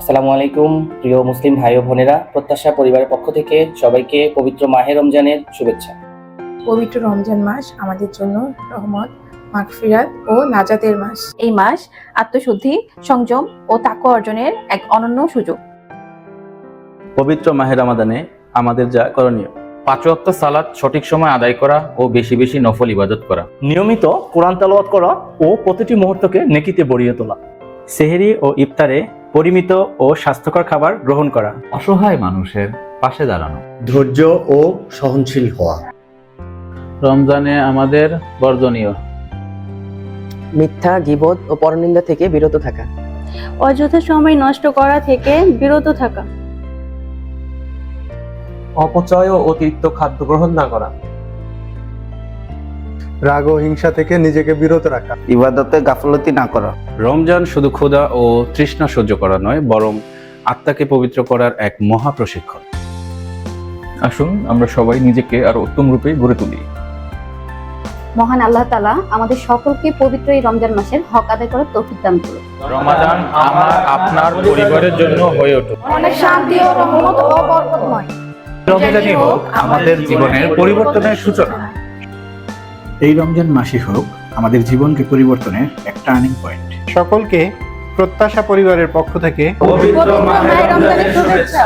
আসসালামু আলাইকুম প্রিয় মুসলিম ভাই ও বোনেরা প্রত্যাশা পরিবারের পক্ষ থেকে সবাইকে পবিত্র মাহে রমজানের শুভেচ্ছা। পবিত্র রমজান মাস আমাদের জন্য রহমত মাগফিরাত ও নাজাতের মাস। এই মাস আত্মশুদ্ধি সংযম ও তাকওয়া অর্জনের এক অনন্য সুযোগ। পবিত্র মাহের রামাদানে আমাদের যা করণীয়। পাঁচ ওয়াক্ত সালাত সঠিক সময় আদায় করা ও বেশি বেশি নফল ইবাদত করা। নিয়মিত কোরআন তালাওয়াত করা ও প্রতিটি মুহূর্তকে নেকিতে ভরিয়ে তোলা। সেহেরি ও ইফতারে পরিমিত ও স্বাস্থ্যকর খাবার গ্রহণ করা। অসহায় মানুষের পাশে দাঁড়ানো। ধৈর্য ও সহনশীল হওয়া। রমজানে আমাদের বর্জনীয়। মিথ্যা গিবত ও পরনিন্দা থেকে বিরত থাকা। অযথা সময় নষ্ট করা থেকে বিরত থাকা। অপচয় ও অতিরিক্ত খাদ্য গ্রহণ না করা। রাগ ও হিংসা থেকে নিজেকে বিরত রাখা। ইবাদতে গাফলতি না করা। রমজান শুধু ক্ষুধা ও তৃষ্ণা সহ্য করা নয় বরং আত্মাকে পবিত্র করার এক মহা প্রশিক্ষণ। আসুন আমরা সবাই নিজেকে আরও উত্তম রূপে গড়ে তুলি। মহান আল্লাহ তালা আমাদের সকলকে পবিত্র এই রমজান মাসের হক আদায় করার তৌফিক দান করুন। রমাদান আমার আপনার পরিবারের জন্য হয়ে উঠুক অনেক শান্তি ও রহমত ও বরকতময়। রমজানই হোক আমাদের জীবনের পরিবর্তনের সূচনা। এই রমজান মাসই হোক আমাদের জীবনকে পরিবর্তনের এক টার্নিং পয়েন্ট। সকলকে প্রত্যাশা পরিবারের পক্ষ থেকে পবিত্র মাহে রমজানের শুভেচ্ছা।